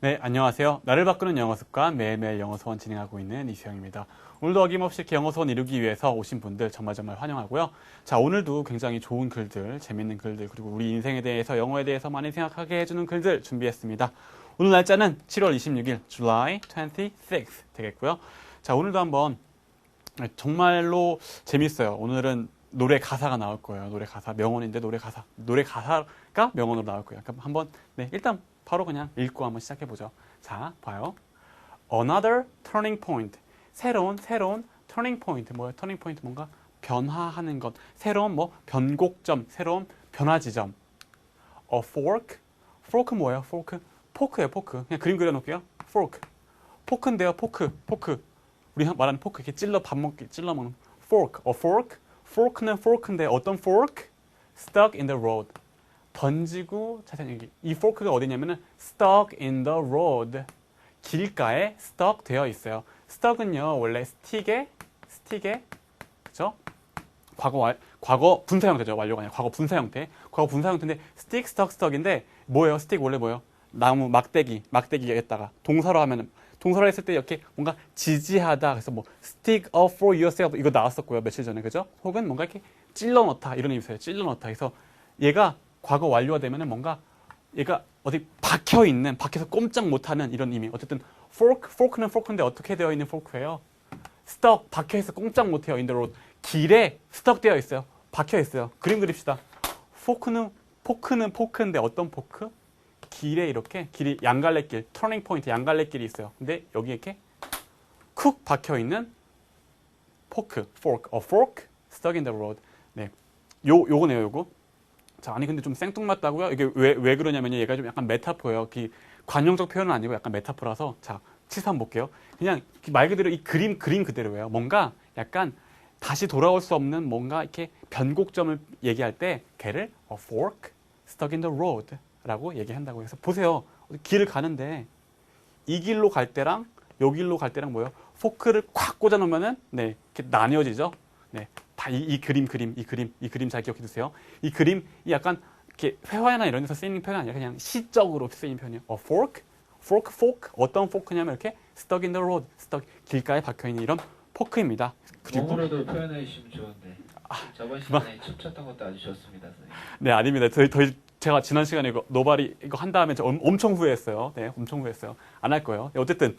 네, 안녕하세요. 나를 바꾸는 영어 습관 매일매일 영어 수원 진행하고 있는 이수영입니다. 오늘도 어김없이 영어 수원 이루기 위해서 오신 분들 정말 정말 환영하고요. 자, 오늘도 굉장히 좋은 글들, 재밌는 글들, 그리고 우리 인생에 대해서 영어에 대해서 많이 생각하게 해주는 글들 준비했습니다. 오늘 날짜는 7월 26일, July 26th 되겠고요. 자, 오늘도 한번 정말로 재밌어요. 오늘은 노래 가사가 나올 거예요. 노래 가사 명언인데 노래 가사 노래 가사가 명언으로 나올 거예요. 그럼 한번 네 일단 바로 그냥 읽고 한번 시작해 보죠. 자 봐요. Another turning point. 새로운 새로운 turning point 뭐예요? turning point 뭔가 변화하는 것. 새로운 뭐 변곡점, 새로운 변화 지점. A fork. fork 뭐예요? fork. 포크예요, 포크. 그냥 그림 그려놓을게요. fork. 포크인데요, 포크, 포크. 우리 말하는 포크 이렇게 찔러 밥 먹기 찔러 먹는 fork. A fork. fork는 fork인데 어떤 fork? stuck in the road. 던지고 자세히 여기 이 fork가 어디냐면은 stuck in the road. 길가에 stuck 되어 있어요. stuck은요 원래 스틱에 스틱에 그죠? 과거 와, 과거 분사 형태죠 완료가 아니라 과거 분사 형태. 과거 분사 형태인데 stick, stuck, stuck인데 뭐예요? stick 원래 뭐예요? 나무 막대기 막대기에다가 동사로 하면은 동사로 했을 때 이렇게 뭔가 지지하다 그래서 뭐 stick up for yourself 이거 나왔었고요 며칠 전에 그죠? 혹은 뭔가 이렇게 찔러 넣다 이런 의미 있어요 찔러 넣다 그래서 얘가 과거 완료가 되면은 뭔가 얘가 어디 박혀 있는 박혀서 꼼짝 못하는 이런 의미 어쨌든 fork fork는 fork인데 어떻게 되어 있는 fork예요? stuck 박혀 있어 꼼짝 못해요 in the road 길에 stuck 되어 있어요 박혀 있어요 그림 그립시다 포크는 포크는 포크인데 어떤 포크? 길에 이렇게 길이 양갈래길, 터닝 포인트 양갈래길이 있어요. 근데 여기 이렇게 쿡 박혀 있는 포크, fork, a fork stuck in the road. 네, 요 요거네요, 요거. 자, 아니 근데 좀 생뚱맞다고요? 이게 왜 왜 그러냐면요, 얘가 좀 약간 메타포예요. 그 관용적 표현은 아니고 약간 메타포라서 자 치사 한번 볼게요. 그냥 말 그대로 이 그림 그림 그대로예요. 뭔가 약간 다시 돌아올 수 없는 뭔가 이렇게 변곡점을 얘기할 때 걔를 a fork stuck in the road. 라고 얘기한다고 해서 보세요. 길을 가는데 이 길로 갈 때랑 요 길로 갈 때랑 뭐예요? 포크를 콱 꽂아 놓으면은 네, 이렇게 나뉘어지죠. 네. 다 이 이 그림 그림 이 그림 이 그림 잘 기억해 두세요. 이 그림 이 약간 이렇게 회화나 이런 데서 쓰이는 표현이 아니라 그냥 시적으로 쓰이는 표현이에요. A fork, fork, fork. 어떤 포크냐면 이렇게 stuck in the road, stuck 길가에 박혀 있는 이런 포크입니다. 그리고 몸으로도 표현해 주시면 좋은데 저번 그만. 시간에 춤췄던 것도 아주 좋습니다 선생님. 네, 아닙니다. 더, 더, 제가 지난 시간에 이거 노바리 이거 한 다음에 저 엄- 엄청 후회했어요. 네, 엄청 후회했어요. 안 할 거예요. 네, 어쨌든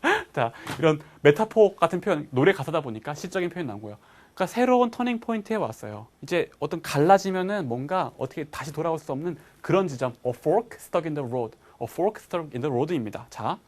자 이런 메타포 같은 표현 노래 가사다 보니까 시적인 표현 나온 거예요. 그러니까 새로운 터닝 포인트에 왔어요. 이제 어떤 갈라지면은 뭔가 어떻게 다시 돌아올 수 없는 그런 지점. A fork stuck in the road. A fork stuck in the road입니다. 자,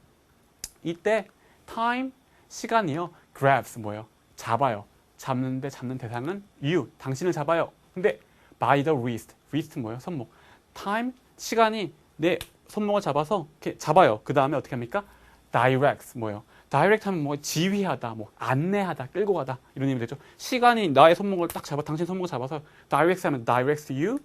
이때 time 시간이요. grabs 뭐예요? 잡아요. 잡는데 잡는 대상은 you 당신을 잡아요. 근데 by the wrist wrist 뭐예요? 손목. time 시간이 내 손목을 잡아서 이렇게 잡아요. 그 다음에 어떻게 합니까? direct 뭐예요? Direct 하면 뭐 지휘하다, 뭐 안내하다, 끌고 가다 이런 의미 되죠. 시간이 나의 손목을 딱 잡아 당신 손목을 잡아서 direct 하면 direct you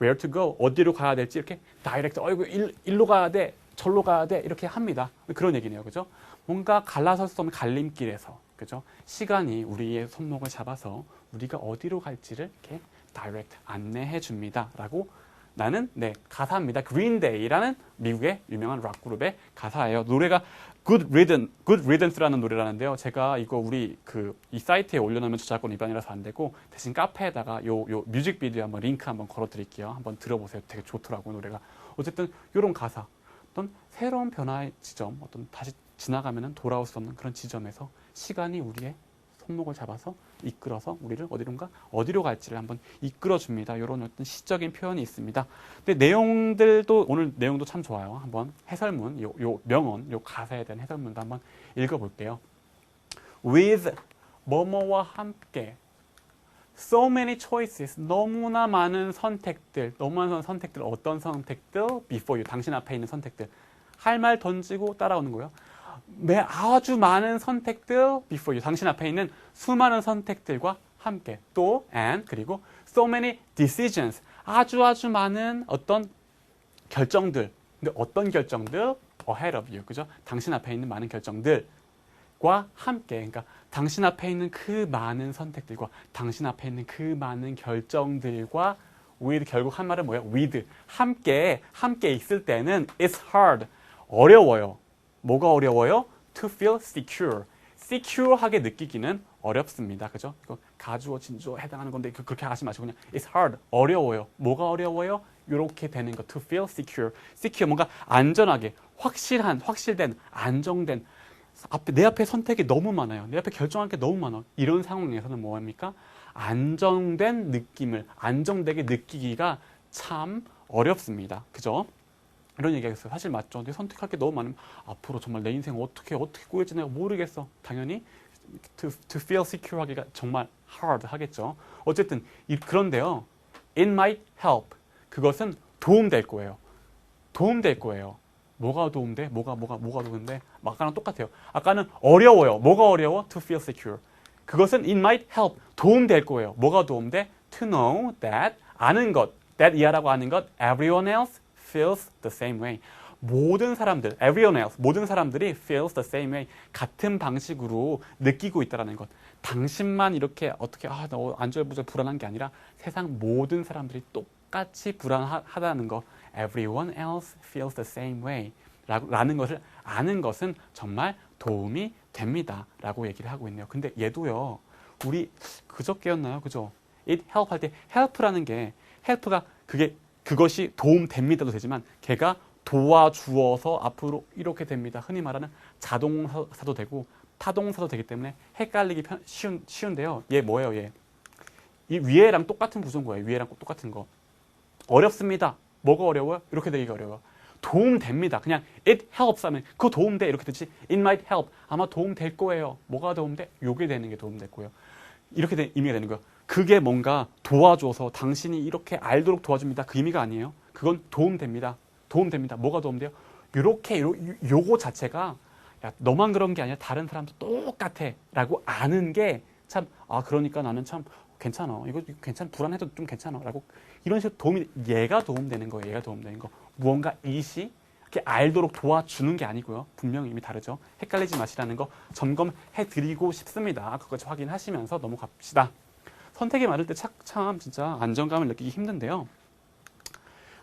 where to go 어디로 가야 될지 이렇게 direct 어이구 일, 일로 가야 돼 절로 가야 돼 이렇게 합니다. 그런 얘기네요, 그죠? 뭔가 갈라설 수 없는 갈림길에서 그죠? 시간이 우리의 손목을 잡아서 우리가 어디로 갈지를 이렇게 direct 안내해 줍니다라고 나는 네 가사입니다. Green Day라는 미국의 유명한 락 그룹의 가사예요. 노래가 Good Riddance, Good Riddance라는 노래라는데요. 제가 이거 우리 그 이 사이트에 올려놓으면 저작권 위반이라서 안 되고 대신 카페에다가 요 요 뮤직비디오 한번 링크 한번 걸어드릴게요. 한번 들어보세요. 되게 좋더라고 노래가. 어쨌든 요런 가사, 어떤 새로운 변화의 지점, 어떤 다시 지나가면은 돌아올 수 없는 그런 지점에서 시간이 우리의 손목을 잡아서 이끌어서 우리를 어디론가 어디로 갈지를 한번 이끌어 줍니다. 이런 어떤 시적인 표현이 있습니다. 근데 내용들도 오늘 내용도 참 좋아요. 한번 해설문, 요, 요 명언, 요 가사에 대한 해설문도 한번 읽어볼게요. With 뭐뭐와 함께 So many choices. 너무나 많은 선택들. 너무나 많은 선택들. 어떤 선택들? Before you. 당신 앞에 있는 선택들. 할 말 던지고 따라오는 거예요. 매 아주 많은 선택들 before you. 당신 앞에 있는 수많은 선택들과 함께 또 and 그리고 so many decisions. 아주 아주 많은 어떤 결정들. 근데 어떤 결정들? ahead of you. 그죠? 당신 앞에 있는 많은 결정들. 과 함께 그러니까 당신 앞에 있는 그 많은 선택들과 당신 앞에 있는 그 많은 결정들과 with 결국 한 말은 뭐예요? with 함께 함께 있을 때는 it's hard 어려워요. 뭐가 어려워요? To feel secure. secure하게 느끼기는 어렵습니다. 그죠? 이거 가주어, 진주어 해당하는 건데 그- 그렇게 하지 마시고 그냥 it's hard. 어려워요. 뭐가 어려워요? 이렇게 되는 거. to feel secure. secure 뭔가 안전하게, 확실한, 확실된, 안정된 앞에 내 앞에 선택이 너무 많아요. 내 앞에 결정할 게 너무 많아. 이런 상황에서는 뭐합니까? 안정된 느낌을 안정되게 느끼기가 참 어렵습니다. 그죠? 이런 얘기했어요. 사실 맞죠. 내 선택할 게 너무 많으면 앞으로 정말 내 인생 어떻게 어떻게 꾸려지 내가 모르겠어. 당연히 to, to feel secure 하기가 정말 hard 하겠죠. 어쨌든 이- 그런데요. It might help. 그것은 도움될 거예요. 도움될 거예요. 뭐가 도움돼? 뭐가 뭐가 뭐가 도움돼? 아까랑 똑같아요. 아까는 어려워요. 뭐가 어려워? To feel secure. 그것은 it might help. 도움될 거예요. 뭐가 도움돼? To know that 아는 것, that 이하라고 하는 것, everyone else feels the same way. 모든 사람들, everyone else, 모든 사람들이 feels the same way. 같은 방식으로 느끼고 있다라는 것. 당신만 이렇게 어떻게 아, 나 안절부절 불안한 게 아니라 세상 모든 사람들이 똑같이 불안하다는 거. Everyone else feels the same way. 라는 것을 아는 것은 정말 도움이 됩니다. 라고 얘기를 하고 있네요. 근데 얘도요, 우리 그저께였나요? 그죠? it help 할 때 help라는 게 help가 그게 그것이 도움 됩니다도 되지만 걔가 도와주어서 앞으로 이렇게 됩니다. 흔히 말하는 자동사도 되고 타동사도 되기 때문에 헷갈리기 편- 쉬운, 쉬운데요. 얘 뭐예요, 얘? 이 위에랑 똑같은 구조인 거예요. 위에랑 똑같은 거. 어렵습니다. 뭐가 어려워요? 이렇게 되기가 어려워요. 도움 됩니다. 그냥 it helps 하면 그거 도움돼 이렇게 되지. it might help 아마 도움 될 거예요. 뭐가 도움돼? 요게 되는 게 도움 될 거예요. 이렇게 된 의미가 되는 거예요. 그게 뭔가 도와줘서 당신이 이렇게 알도록 도와줍니다. 그 의미가 아니에요. 그건 도움됩니다. 도움됩니다. 뭐가 도움돼요? 요렇게 요, 요거 자체가 야, 너만 그런 게 아니라 다른 사람도 똑같아 라고 아는 게 참 아 그러니까 나는 참 괜찮아 이거 괜찮 불안해도 좀 괜찮아 라고 이런 식으로 도움이 얘가 도움되는 거예요 얘가 도움되는 거 무언가 이시 이렇게 알도록 도와주는 게 아니고요 분명히 이미 다르죠 헷갈리지 마시라는 거 점검해 드리고 싶습니다 그것까지 확인하시면서 넘어갑시다 선택이 맞을 때 참 진짜 안정감을 느끼기 힘든데요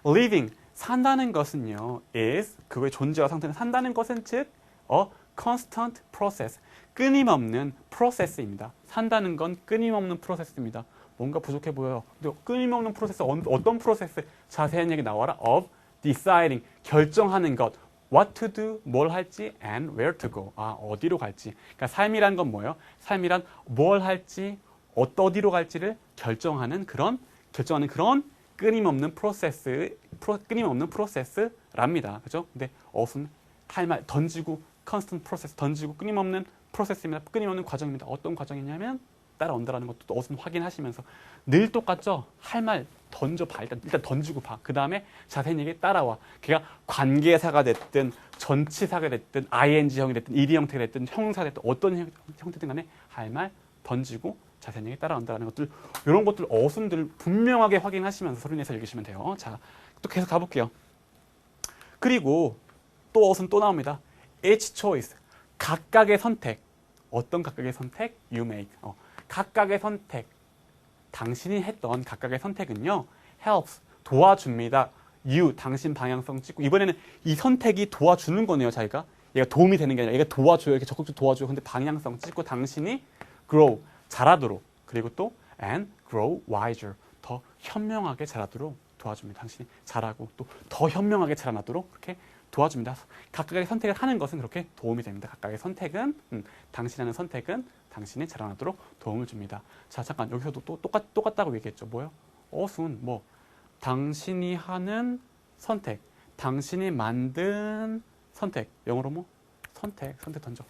living 산다는 것은요 is 그거의 존재와 상태는 산다는 것은 즉 a constant process 끊임없는 프로세스입니다. 산다는 건 끊임없는 프로세스입니다. 뭔가 부족해 보여요. 근데 끊임없는 프로세스 어- 어떤 프로세스? 자세한 얘기 나와라. of deciding 결정하는 것. what to do 뭘 할지 and where to go. 아, 어디로 갈지. 그러니까 삶이란 건 뭐예요? 삶이란 뭘 할지 어- 어디로 갈지를 결정하는 그런 결정하는 그런 끊임없는 프로세스 프로, 끊임없는 프로세스랍니다. 그죠? 근데 어순 할말 던지고 컨스턴트 프로세스 던지고 끊임없는 프로세스입니다. 끊임없는 과정입니다. 어떤 과정이냐면 따라온다라는 것도 어순 확인하시면서 늘 똑같죠. 할 말 던져 봐. 일단 일단 던지고 봐. 그 다음에 자세히 얘기 따라와. 걔가 관계사가 됐든 전치사가 됐든 ing형이 됐든 ed 형태가 됐든 형사 됐든 어떤 형- 형태든 간에 할 말 던지고 자세히 얘기 따라온다라는 것들 이런 것들 어순들을 분명하게 확인하시면서 소리 내서 읽으시면 돼요. 자, 또 계속 가볼게요. 그리고 또 어순 또 나옵니다. each choice. 각각의 선택. 어떤 각각의 선택? You make. 어, 각각의 선택. 당신이 했던 각각의 선택은요. helps. 도와줍니다. you. 당신 방향성 찍고. 이번에는 이 선택이 도와주는 거네요, 자기가. 얘가 도움이 되는 게 아니라 얘가 도와줘요. 이렇게 적극적으로 도와줘요. 근데 방향성 찍고 당신이 grow. 자라도록. 그리고 또 and grow wiser. 더 현명하게 자라도록 도와줍니다. 당신이 자라고 또 더 현명하게 자라나도록 그렇게 도와줍니다. 각각의 선택을 하는 것은 그렇게 도움이 됩니다. 각각의 선택은 음, 당신이 하는 선택은 당신이 자라나도록 도움을 줍니다. 자 잠깐 여기서도 또 똑같 똑같다고 얘기했죠. 뭐요? 어순 뭐 당신이 하는 선택, 당신이 만든 선택 영어로 뭐 선택 선택 던져.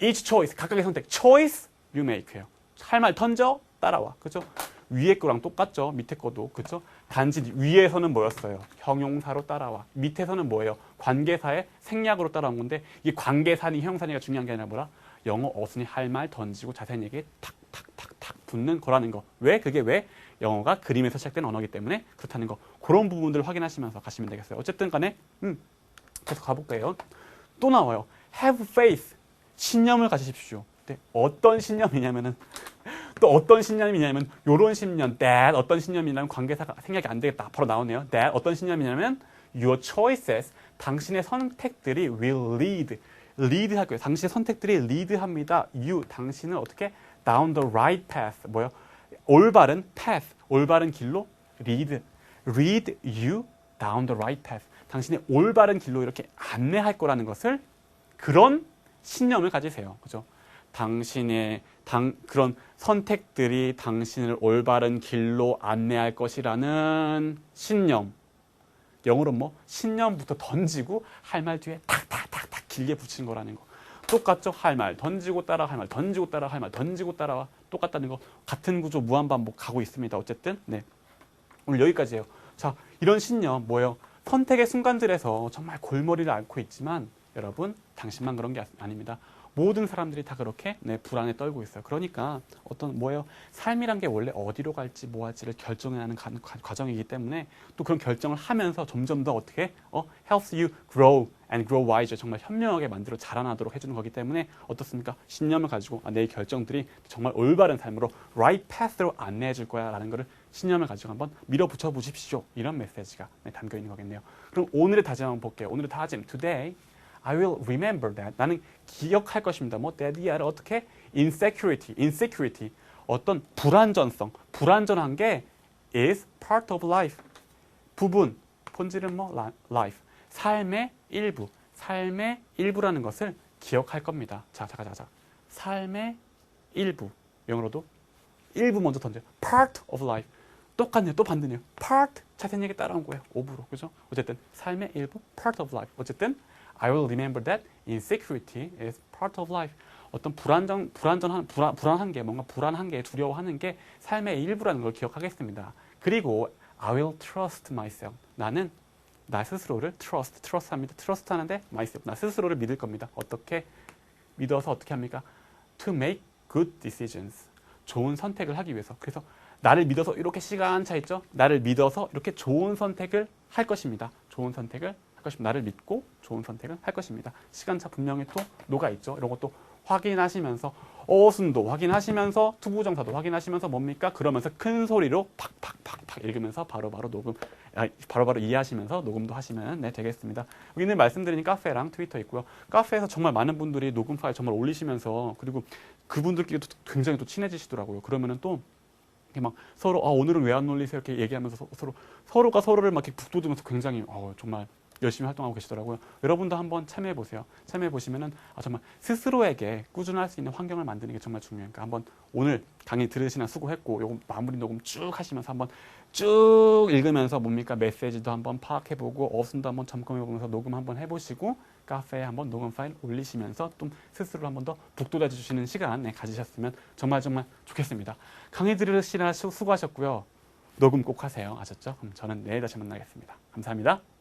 each choice 각각의 선택 choice you make예요. 할 말 던져 따라와 그죠? 위에 거랑 똑같죠. 밑에 거도 그죠? 단지 위에서는 뭐였어요? 형용사로 따라와. 밑에서는 뭐예요? 관계사의 생략으로 따라온 건데 이 관계사니 형용사니가 중요한 게 아니라 뭐라? 영어 어순이 할 말 던지고 자세한 얘기에 탁탁탁탁 붙는 거라는 거. 왜? 그게 왜? 영어가 그림에서 시작된 언어기 때문에 그렇다는 거. 그런 부분들을 확인하시면서 가시면 되겠어요. 어쨌든 간에 음, 계속 가볼게요. 또 나와요. have faith. 신념을 가지십시오. 근데 어떤 신념이냐면은 또 어떤 신념이냐면 요런 신념 that 어떤 신념이냐면 관계사가 생략이 안 되겠다. 바로 나오네요. that 어떤 신념이냐면 your choices 당신의 선택들이 will lead lead 할 거예요. 당신의 선택들이 lead 합니다. you 당신을 어떻게 down the right path 뭐요? 올바른 path 올바른 길로 lead lead you down the right path 당신의 올바른 길로 이렇게 안내할 거라는 것을 그런 신념을 가지세요. 그죠? 당신의 당, 그런 선택들이 당신을 올바른 길로 안내할 것이라는 신념. 영어로 뭐 신념부터 던지고 할 말 뒤에 탁탁탁탁 길게 붙이는 거라는 거. 똑같죠? 할 말 던지고 따라 할 말 던지고 따라 할 말 던지고 따라와 똑같다는 거 같은 구조 무한 반복 가고 있습니다. 어쨌든 네 오늘 여기까지예요. 자 이런 신념 뭐예요? 선택의 순간들에서 정말 골머리를 앓고 있지만 여러분 당신만 그런 게 아- 아닙니다. 모든 사람들이 다 그렇게 네, 불안에 떨고 있어요. 그러니까 어떤 뭐예요? 삶이란 게 원래 어디로 갈지 뭐 할지를 결정해야 하는 가- 과- 과정이기 때문에 또 그런 결정을 하면서 점점 더 어떻게 어, helps you grow and grow wiser 정말 현명하게 만들어 자라나도록 해주는 거기 때문에 어떻습니까? 신념을 가지고 아, 내 결정들이 정말 올바른 삶으로 right path로 안내해 줄 거야라는 거를 신념을 가지고 한번 밀어붙여 보십시오. 이런 메시지가 네, 담겨 있는 거겠네요. 그럼 오늘의 다짐 한번 볼게요. 오늘의 다짐 today I will remember that. 나는 기억할 것입니다. 뭐 daddy를 어떻게 insecurity, insecurity 어떤 불안전성, 불안전한 게 is part of life. 부분, 본질은 뭐 라- life. 삶의 일부, 삶의 일부라는 것을 기억할 겁니다. 자, 자, 자, 자. 삶의 일부. 영어로도 일부 먼저 던져요. part of life. 똑같네요. 또 반대네요. part 자세한 얘기 따라온 거예요. 오브로. 그죠? 어쨌든 삶의 일부 part of life. 어쨌든 I will remember that insecurity is part of life. 어떤 불안정 불안전한 불안, 불안한 게 뭔가 불안한 게 두려워하는 게 삶의 일부라는 걸 기억하겠습니다. 그리고 I will trust myself. 나는 나 스스로를 trust, trust 합니다. trust 하는데 myself. 나 스스로를 믿을 겁니다. 어떻게 믿어서 어떻게 합니까? To make good decisions. 좋은 선택을 하기 위해서. 그래서 나를 믿어서 이렇게 시간 차 있죠? 나를 믿어서 이렇게 좋은 선택을 할 것입니다. 좋은 선택을 할 것입니다. 나를 믿고 좋은 선택을 할 것입니다. 시간차 분명히 또 녹아 있죠. 이런 것도 확인하시면서 어순도 확인하시면서 투부정사도 확인하시면서 뭡니까? 그러면서 큰 소리로 팍팍팍팍 읽으면서 바로바로 녹음 아, 바로 바로 이해하시면서 녹음도 하시면 네, 되겠습니다. 여기는 말씀드린 카페랑 트위터 있고요. 카페에서 정말 많은 분들이 녹음 파일 정말 올리시면서 그리고 그분들끼리도 굉장히 또 친해지시더라고요. 그러면은 또 이렇게 막 서로 아 오늘은 왜 안 올리세요 이렇게 얘기하면서 서- 서로 서로가 서로를 막 이렇게 북돋으면서 굉장히 어, 정말 열심히 활동하고 계시더라고요. 여러분도 한번 참여해 보세요. 참여해 보시면은 아, 정말 스스로에게 꾸준할 수 있는 환경을 만드는 게 정말 중요하니까 한번 오늘 강의 들으시나 수고했고 요거 마무리 녹음 쭉 하시면서 한번 쭉 읽으면서 뭡니까 메시지도 한번 파악해 보고 어순도 한번 점검해 보면서 녹음 한번 해 보시고 카페에 한번 녹음 파일 올리시면서 좀 스스로 한번 더 북돋아 주시는 시간 네, 가지셨으면 정말 정말 좋겠습니다. 강의 들으시나 수- 수고하셨고요. 녹음 꼭 하세요. 아셨죠? 그럼 저는 내일 다시 만나겠습니다. 감사합니다.